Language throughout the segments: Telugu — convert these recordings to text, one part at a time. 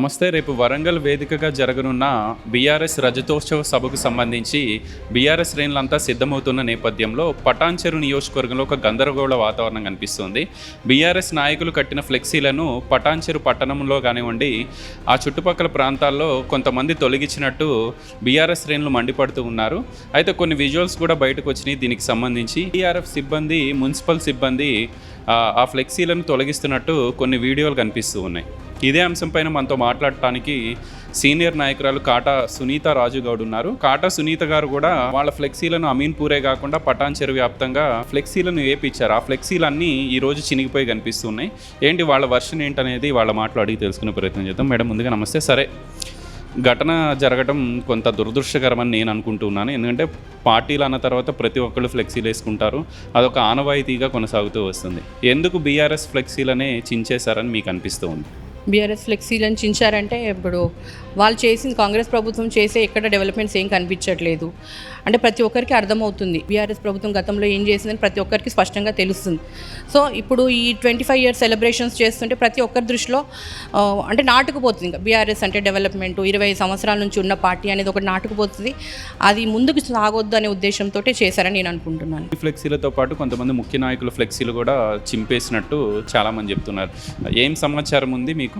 నమస్తే రేపు వరంగల్ వేదికగా జరగనున్న బీఆర్ఎస్ రజతోత్సవ సభకు సంబంధించి బీఆర్ఎస్ శ్రేణులంతా సిద్ధమవుతున్న నేపథ్యంలో పటాన్చెరు నియోజకవర్గంలో ఒక గందరగోళ వాతావరణం కనిపిస్తుంది. బీఆర్ఎస్ నాయకులు కట్టిన ఫ్లెక్సీలను పటాన్చెరు పట్టణంలో కానివ్వండి ఆ చుట్టుపక్కల ప్రాంతాల్లో కొంతమంది తొలగించినట్టు బీఆర్ఎస్ శ్రేణులు మండిపడుతూ ఉన్నారు. అయితే కొన్ని విజువల్స్ కూడా బయటకు వచ్చినాయి దీనికి సంబంధించి. బీఆర్ఎఫ్ సిబ్బంది మున్సిపల్ సిబ్బంది ఆ, ఫ్లెక్సీలను తొలగిస్తున్నట్టు కొన్ని వీడియోలు కనిపిస్తూ ఉన్నాయి. ఇదే అంశంపైన మనతో మాట్లాడటానికి సీనియర్ నాయకురాలు కాటా సునీత రాజు గౌడ్ ఉన్నారు. కాటా సునీత గారు కూడా వాళ్ళ ఫ్లెక్సీలను అమీన్పూరే కాకుండా పటాన్ చెరు వ్యాప్తంగా ఫ్లెక్సీలను వేపించారు ఆ ఫ్లెక్సీలన్నీ ఈ రోజు చినిగిపోయి కనిపిస్తున్నాయి. ఏంటి వాళ్ళ వర్షన్ ఏంటనేది వాళ్ళ మాటలు అడిగి తెలుసుకునే ప్రయత్నం చేద్దాం. మేడం ముందుగా నమస్తే. సరే ఘటన జరగడం కొంత దురదృష్టకరమని నేను అనుకుంటున్నాను ఎందుకంటే పార్టీలు అన్న తర్వాత ప్రతి ఒక్కళ్ళు ఫ్లెక్సీలు వేసుకుంటారు. అదొక ఆనవాయితీగా కొనసాగుతూ వస్తుంది. ఎందుకు బీఆర్ఎస్ ఫ్లెక్సీలనే చించేశారని మీకు అనిపిస్తూ ఉంది? బీఆర్ఎస్ ఫ్లెక్సీలను చించారంటే ఇప్పుడు వాళ్ళు చేసింది కాంగ్రెస్ ప్రభుత్వం చేసే ఎక్కడ డెవలప్మెంట్స్ ఏం కనిపించట్లేదు. అంటే ప్రతి ఒక్కరికి అర్థమవుతుంది. బీఆర్ఎస్ ప్రభుత్వం గతంలో ఏం చేసిందని ప్రతి ఒక్కరికి స్పష్టంగా తెలుస్తుంది. సో ఇప్పుడు ఈ ట్వంటీ ఫైవ్ ఇయర్స్ సెలబ్రేషన్స్ చేస్తుంటే ప్రతి ఒక్కరి దృష్టిలో అంటే నాటుకుపోతుంది ఇంకా బీఆర్ఎస్ అంటే డెవలప్మెంట్ ఇరవై సంవత్సరాల నుంచి ఉన్న పార్టీ అనేది ఒకటి నాటుకుపోతుంది. అది ముందుకు సాగొద్దు అనే ఉద్దేశంతో చేశారని నేను అనుకుంటున్నాను. ఈ ఫ్లెక్సీలతో పాటు కొంతమంది ముఖ్య నాయకులు ఫ్లెక్సీలు కూడా చింపేసినట్టు చాలామంది చెప్తున్నారు. ఏం సమాచారం ఉంది మీకు?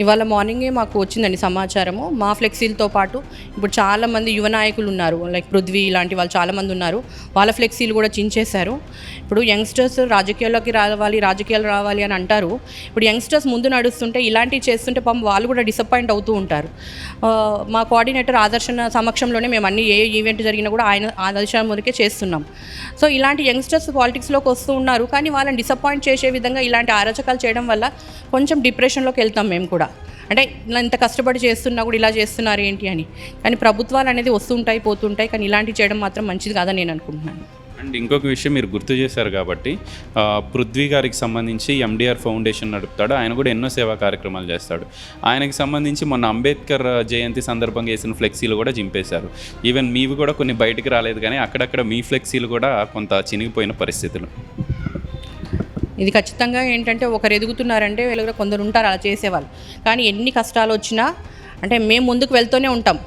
ఇవాళ మార్నింగే మాకు వచ్చిందండి సమాచారము. మా ఫ్లెక్సీలతో పాటు ఇప్పుడు చాలామంది యువ నాయకులు ఉన్నారు. లైక్ పృథ్వీ ఇలాంటి వాళ్ళు చాలామంది ఉన్నారు. వాళ్ళ ఫ్లెక్సీలు కూడా చించేశారు. ఇప్పుడు యంగ్స్టర్స్ రాజకీయాల్లోకి రావాలి రాజకీయాలు రావాలి అని అంటారు. ఇప్పుడు యంగ్స్టర్స్ ముందు నడుస్తుంటే ఇలాంటివి చేస్తుంటే పాపం వాళ్ళు కూడా డిసప్పాయింట్ అవుతూ ఉంటారు. మా కోఆర్డినేటర్ ఆదర్శన సమక్షంలోనే మేము అన్ని ఏ ఈవెంట్ జరిగినా కూడా ఆయన ఆదర్శన ముందుకే చేస్తున్నాం. సో ఇలాంటి యంగ్స్టర్స్ పాలిటిక్స్లోకి వస్తూ ఉన్నారు. కానీ వాళ్ళని డిసప్పాయింట్ చేసే విధంగా ఇలాంటి అరాచకాలు చేయడం వల్ల కొంచెం డిప్రెషన్లోకి వెళ్తాం మేము కూడా. అంటే ఇంత కష్టపడి చేస్తున్నా కూడా ఇలా చేస్తున్నారు ఏంటి అని. కానీ ప్రభుత్వాలు అనేది వస్తుంటాయి పోతుంటాయి కానీ ఇలాంటివి చేయడం మాత్రం మంచిది కాదని నేను అనుకుంటున్నాను. అండ్ ఇంకొక విషయం మీరు గుర్తు చేశారు కాబట్టి పృథ్వీ గారికి సంబంధించి ఎండిఆర్ ఫౌండేషన్ నడుపుతాడు. ఆయన కూడా ఎన్నో సేవా కార్యక్రమాలు చేస్తాడు. ఆయనకి సంబంధించి మొన్న అంబేద్కర్ జయంతి సందర్భంగా వేసిన ఫ్లెక్సీలు కూడా చింపేశారు. ఈవెన్ మీవి కూడా కొన్ని బయటికి రాలేదు కానీ అక్కడక్కడ మీ ఫ్లెక్సీలు కూడా కొంత చినిగిపోయిన పరిస్థితులు. ఇది ఖచ్చితంగా ఏంటంటే ఒకరు ఎదుగుతున్నారంటే వీళ్ళు కూడా కొందరు ఉంటారు అలా చేసేవాళ్ళు. కానీ ఎన్ని కష్టాలు వచ్చినా అంటే మేము ముందుకు వెళ్తూనే ఉంటాం.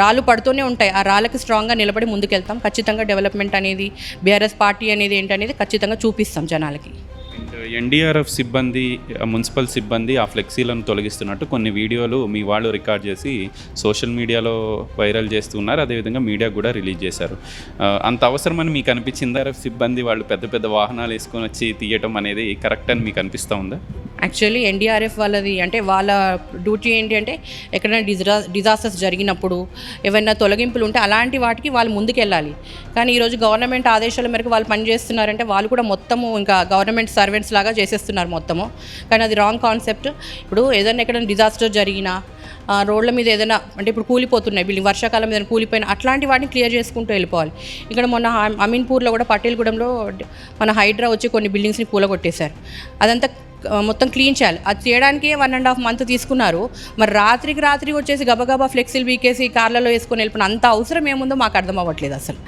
రాళ్ళు పడుతూనే ఉంటాయి. ఆ రాళ్ళకి స్ట్రాంగ్గా నిలబడి ముందుకు వెళ్తాం ఖచ్చితంగా డెవలప్మెంట్ అనేది బీఆర్ఎస్ పార్టీ అనేది ఏంటనేది ఖచ్చితంగా చూపిస్తాం జనాలకి. ఎన్డీఆర్ఎఫ్ సిబ్బంది మున్సిపల్ సిబ్బంది ఆ ఫ్లెక్సీలను తొలగిస్తున్నట్టు కొన్ని వీడియోలు మీ వాళ్ళు రికార్డ్ చేసి సోషల్ మీడియాలో వైరల్ చేస్తున్నారు. అదేవిధంగా మీడియా కూడా రిలీజ్ చేశారు. అంత అవసరమని మీకు అనిపించింది? ఆర్ఎఫ్ సిబ్బంది వాళ్ళు పెద్ద పెద్ద వాహనాలు వేసుకొని వచ్చి తీయటం అనేది కరెక్ట్ అని మీకు అనిపిస్తూ ఉందా? యాక్చువల్లీ ఎన్డీఆర్ఎఫ్ వాళ్ళది అంటే వాళ్ళ డ్యూటీ ఏంటి అంటే ఎక్కడైనా డిజా డిజాస్టర్స్ జరిగినప్పుడు ఏవైనా తొలగింపులు ఉంటే అలాంటి వాటికి వాళ్ళు ముందుకెళ్ళాలి. కానీ ఈరోజు గవర్నమెంట్ ఆదేశాల మేరకు వాళ్ళు పనిచేస్తున్నారంటే వాళ్ళు కూడా మొత్తము ఇంకా గవర్నమెంట్ సర్వెంట్స్ లాగా చేసేస్తున్నారు మొత్తము. కానీ అది రాంగ్ కాన్సెప్ట్ ఇప్పుడు ఏదైనా ఎక్కడైనా డిజాస్టర్ జరిగినా రోడ్ల మీద ఏదైనా అంటే ఇప్పుడు కూలిపోతున్నాయి బిల్డింగ్ వర్షాకాలం ఏదైనా కూలిపోయిన అట్లాంటి వాటిని క్లియర్ చేసుకుంటూ వెళ్ళిపోవాలి. ఇక్కడ మొన్న అమీన్పూర్లో కూడా పటేల్గూడెంలో మన హైడ్రా వచ్చి కొన్ని బిల్డింగ్స్ని కూలగొట్టేశారు. అదంతా మొత్తం క్లీన్ చేయాలి. అది చేయడానికి వన్ అండ్ హాఫ్ మంత్ తీసుకున్నారు. మరి రాత్రికి రాత్రి వచ్చేసి గబగబా ఫ్లెక్సీలు బీకేసి కార్లలో వేసుకొని వెళ్ళిపోయిన అంత అవసరం ఏముందో మాకు అర్థం అవ్వట్లేదు అసలు.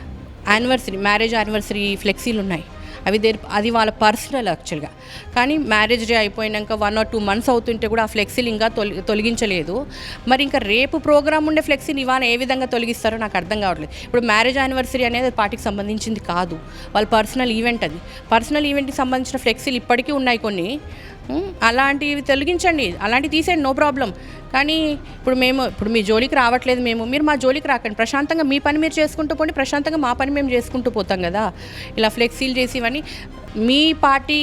యానివర్సరీ మ్యారేజ్ యానివర్సరీ ఫ్లెక్సీలు ఉన్నాయి. అవి దేర్ అది వాళ్ళ పర్సనల్ యాక్చువల్గా. కానీ మ్యారేజ్ డే అయిపోయినాక వన్ ఆర్ టూ మంత్స్ అవుతుంటే కూడా ఆ ఫ్లెక్సీలు ఇంకా తొలి తొలగించలేదు. మరి ఇంకా రేపు ప్రోగ్రామ్ ఉండే ఫ్లెక్సీని ఇవాళ ఏ విధంగా తొలగిస్తారో నాకు అర్థం కావట్లేదు. ఇప్పుడు మ్యారేజ్ యానివర్సరీ అనేది పార్టీకి సంబంధించింది కాదు. వాళ్ళ పర్సనల్ ఈవెంట్ అది. పర్సనల్ ఈవెంట్కి సంబంధించిన ఫ్లెక్సీలు ఇప్పటికీ ఉన్నాయి కొన్ని. అలాంటివి తొలగించండి. అలాంటివి తీసేయండి నో ప్రాబ్లం. కానీ ఇప్పుడు మేము ఇప్పుడు మీ జోలికి రావట్లేదు మేము. మీరు మా జోలికి రాకండి. ప్రశాంతంగా మీ పని మీరు చేసుకుంటూ పోండి ప్రశాంతంగా మా పని మేము చేసుకుంటూ పోతాం కదా. ఇలా ఫ్లెక్సీలు చేసి ఇవన్నీ మీ పార్టీ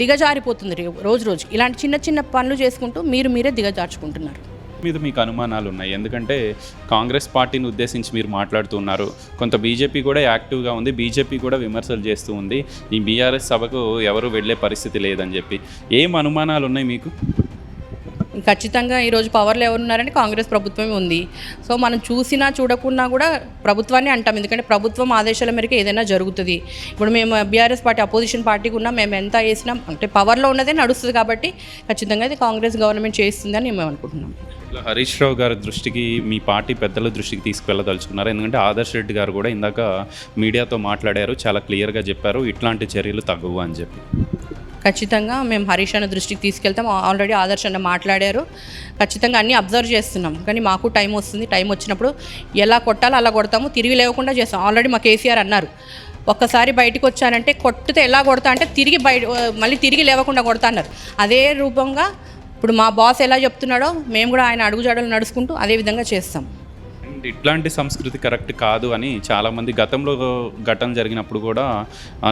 దిగజారిపోతుంది రోజు రోజు. ఇలాంటి చిన్న చిన్న పనులు చేసుకుంటూ మీరు మీరే దిగజార్చుకుంటున్నారు. మీద మీకు అనుమానాలు ఉన్నాయి ఎందుకంటే కాంగ్రెస్ పార్టీని ఉద్దేశించి మీరు మాట్లాడుతున్నారు కొంత బీజేపీ కూడా యాక్టివ్గా ఉంది. బీజేపీ కూడా విమర్శలు చేస్తూ ఉంది. ఈ బీఆర్ఎస్ సభకు ఎవరు వెళ్ళే పరిస్థితి లేదని చెప్పి. ఏం అనుమానాలు ఉన్నాయి మీకు? ఖచ్చితంగా ఈరోజు పవర్లో ఎవరున్నారంటే కాంగ్రెస్ ప్రభుత్వమే ఉంది. సో మనం చూసినా చూడకున్నా కూడా ప్రభుత్వాన్ని అంటాం. ఎందుకంటే ప్రభుత్వం ఆదేశాల మేరకు ఏదైనా జరుగుతుంది. ఇప్పుడు మేము బీఆర్ఎస్ పార్టీ అపోజిషన్ పార్టీకి ఉన్నా మేము ఎంత వేసినా అంటే పవర్లో ఉన్నదే నడుస్తుంది కాబట్టి ఖచ్చితంగా ఇది కాంగ్రెస్ గవర్నమెంట్ చేస్తుందని మేము అనుకుంటున్నాం. హరీష్ రావు గారి దృష్టికి మీ పార్టీ పెద్దల దృష్టికి తీసుకువెళ్ళదలుచుకున్నారు. ఎందుకంటే ఆదర్శ్ రెడ్డి గారు కూడా ఇందాక మీడియాతో మాట్లాడారు చాలా క్లియర్గా చెప్పారు ఇట్లాంటి చర్యలు తగ్గవు అని చెప్పి. ఖచ్చితంగా మేము హరీష్ అన్న దృష్టికి తీసుకెళ్తాం. ఆల్రెడీ ఆదర్శ్ అన్న మాట్లాడారు. ఖచ్చితంగా అన్నీ అబ్జర్వ్ చేస్తున్నాం. కానీ మాకు టైం వస్తుంది. టైం వచ్చినప్పుడు ఎలా కొట్టాలో అలా కొడతాము. తిరిగి లేకుండా చేస్తాం. ఆల్రెడీ మా కేసీఆర్ అన్నారు. ఒక్కసారి బయటకు వచ్చానంటే కొట్టితే ఎలా కొడతా అంటే తిరిగి బయట మళ్ళీ తిరిగి లేవకుండా కొడతా అన్నారు. అదే రూపంగా ఇప్పుడు మా బాస్ ఎలా చెప్తున్నాడో మేము కూడా ఆయన అడుగుజాడలు నడుచుకుంటూ అదే విధంగా చేస్తాం. అండ్ ఇట్లాంటి సంస్కృతి కరెక్ట్ కాదు అని చాలామంది గతంలో ఘటన జరిగినప్పుడు కూడా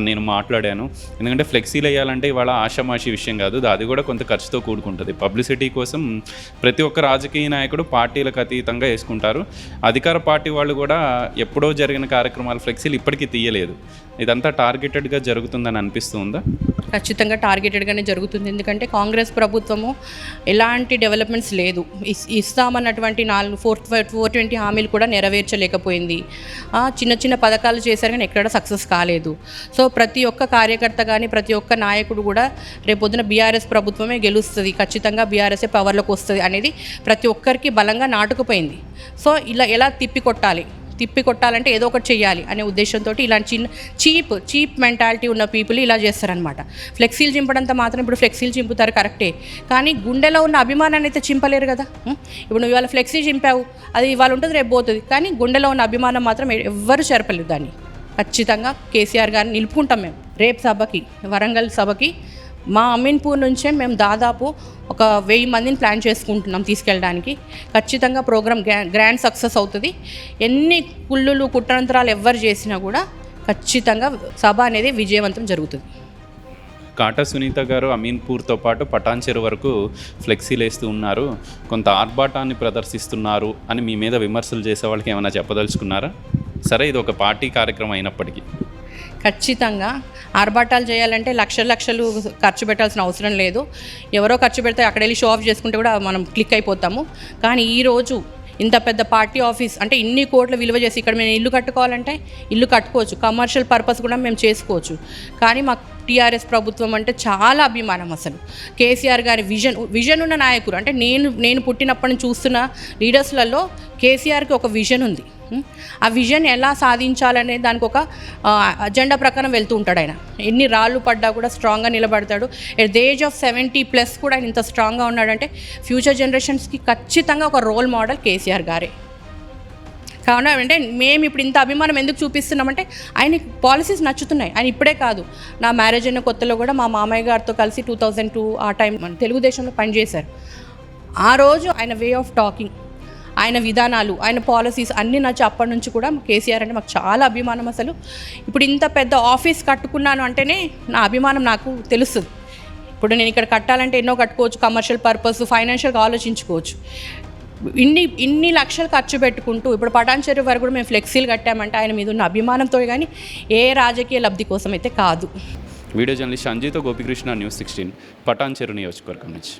నేను మాట్లాడాను. ఎందుకంటే ఫ్లెక్సీలు వేయాలంటే ఇవాళ ఆషామాషి విషయం కాదు అది కూడా కొంత ఖర్చుతో కూడుకుంటుంది. పబ్లిసిటీ కోసం ప్రతి ఒక్క రాజకీయ నాయకుడు పార్టీలకు అతీతంగా వేసుకుంటారు. అధికార పార్టీ వాళ్ళు కూడా ఎప్పుడో జరిగిన కార్యక్రమాలు ఫ్లెక్సీలు ఇప్పటికీ తీయలేదు. ఇదంతా టార్గెటెడ్గా జరుగుతుందని అనిపిస్తుందా? ఖచ్చితంగా టార్గెటెడ్గానే జరుగుతుంది. ఎందుకంటే కాంగ్రెస్ ప్రభుత్వము ఎలాంటి డెవలప్మెంట్స్ లేదు. ఇస్తామన్నటువంటి నాలుగు ఫోర్ ఫోర్ ట్వంటీ హామీలు కూడా నెరవేర్చలేకపోయింది. ఆ, చిన్న చిన్న పథకాలు చేశారు కానీ ఎక్కడ సక్సెస్ కాలేదు. సో ప్రతి ఒక్క కార్యకర్త కానీ ప్రతి ఒక్క నాయకుడు కూడా రేపొద్దున బీఆర్ఎస్ ప్రభుత్వమే గెలుస్తుంది. ఖచ్చితంగా బీఆర్ఎస్ఏ పవర్లోకి వస్తుంది అనేది ప్రతి ఒక్కరికి బలంగా నాటుకుపోయింది. సో ఇలా ఎలా తిప్పి కొట్టాలి తిప్పి కొట్టాలంటే ఏదో ఒకటి చేయాలి అనే ఉద్దేశంతో ఇలాంటి చిన్న చీప్ చీప్ మెంటాలిటీ ఉన్న పీపుల్ ఇలా చేస్తారనమాట ఫ్లెక్సీలు చింపడంత మాత్రం ఇప్పుడు ఫ్లెక్సీలు చింపుతారు కరెక్టే. కానీ గుండెలో ఉన్న అభిమానాన్ని అయితే చింపలేరు కదా? ఇప్పుడు నువ్వు ఇవాళ ఫ్లెక్సీ చింపావు అది ఇవాళ ఉంటుంది రేపు పోతుంది. కానీ గుండెలో ఉన్న అభిమానం మాత్రం ఎవ్వరు చెరపలేరు దాన్ని. ఖచ్చితంగా కేసీఆర్ గారిని నిలుపుకుంటాం మేము. రేపు సభకి వరంగల్ సభకి మా అమీన్పూర్ నుంచే మేము దాదాపు ఒక వెయ్యి మందిని ప్లాన్ చేసుకుంటున్నాం తీసుకెళ్ళడానికి. ఖచ్చితంగా ప్రోగ్రామ్ గ్రా- గ్రాండ్ సక్సెస్ అవుతుంది. ఎన్ని కుళ్ళులు కుట్రంతరాలు ఎవరు చేసినా కూడా ఖచ్చితంగా సభ అనేది విజయవంతం జరుగుతుంది. కాటా సునీత గారు అమీన్పూర్తో పాటు పటాన్ చెరు వరకు ఫ్లెక్సీలు వేస్తూ ఉన్నారు. కొంత ఆర్భాటాన్ని ప్రదర్శిస్తున్నారు అని మీ మీద విమర్శలు చేసే వాళ్ళకి ఏమైనా చెప్పదలుచుకున్నారా? సరే ఇది ఒక పార్టీ కార్యక్రమం అయినప్పటికీ. ఖచ్చితంగా ఆర్భాటాలు చేయాలంటే లక్షలు లక్షలు ఖర్చు పెట్టాల్సిన అవసరం లేదు. ఎవరో ఖర్చు పెడితే అక్కడ వెళ్ళి షో ఆఫ్ చేసుకుంటే కూడా మనం క్లిక్ అయిపోతాము. కానీ ఈరోజు ఇంత పెద్ద పార్టీ ఆఫీస్ అంటే ఇన్ని కోట్లు విలువ చేసి ఇక్కడ మేము ఇల్లు కట్టుకోవాలంటే ఇల్లు కట్టుకోవచ్చు. కమర్షియల్ పర్పస్ కూడా మేము చేసుకోవచ్చు. కానీ మాకు టీఆర్ఎస్ ప్రభుత్వం అంటే చాలా అభిమానం అసలు. కేసీఆర్ గారి విజన్ విజన్ ఉన్న నాయకుడు. అంటే నేను నేను పుట్టినప్పటి నుంచి చూస్తున్న లీడర్స్లలో కేసీఆర్కి ఒక విజన్ ఉంది. ఆ విజన్ ఎలా సాధించాలనే దానికి ఒక అజెండా ప్రకారం వెళ్తూ ఉంటాడు ఆయన. ఎన్ని రాళ్ళు పడ్డా కూడా స్ట్రాంగ్గా నిలబడతాడు. At the age of seventy plus కూడా ఆయన ఇంత స్ట్రాంగ్గా ఉన్నాడంటే ఫ్యూచర్ జనరేషన్స్కి ఖచ్చితంగా ఒక రోల్ మోడల్ కేసీఆర్ గారే. కావున అంటే మేము ఇప్పుడు ఇంత అభిమానం ఎందుకు చూపిస్తున్నామంటే ఆయన పాలసీస్ నచ్చుతున్నాయి. ఆయన ఇప్పుడే కాదు. నా మ్యారేజ్ అయిన కొత్తలో కూడా మా మామయ్య గారితో కలిసి టూ థౌజండ్ టూ ఆ టైం మన తెలుగుదేశంలో పనిచేశారు. ఆ రోజు ఆయన వే ఆఫ్ టాకింగ్ ఆయన విధానాలు ఆయన పాలసీస్ అన్నీ నచ్చి అప్పటి నుంచి కూడా కేసీఆర్ అంటే మాకు చాలా అభిమానం అసలు. ఇప్పుడు ఇంత పెద్ద ఆఫీస్ కట్టుకున్నాను అంటేనే నా అభిమానం నాకు తెలుస్తుంది. ఇప్పుడు నేను ఇక్కడ కట్టాలంటే ఎన్నో కట్టుకోవచ్చు కమర్షియల్ పర్పస్ ఫైనాన్షియల్గా ఆలోచించుకోవచ్చు. ఇన్ని ఇన్ని లక్షలు ఖర్చు పెట్టుకుంటూ ఇప్పుడు పటాన్చెరు వరకు కూడా మేము ఫ్లెక్సీలు కట్టామంటే ఆయన మీద ఉన్న అభిమానంతో కానీ ఏ రాజకీయ లబ్ధి కోసం అయితే కాదు. వీడియో జర్నలిస్ట్ అంజితో గోపికృష్ణ న్యూస్ సిక్స్టీన్ పటాన్చెరు నియోజకవర్గం నుంచి.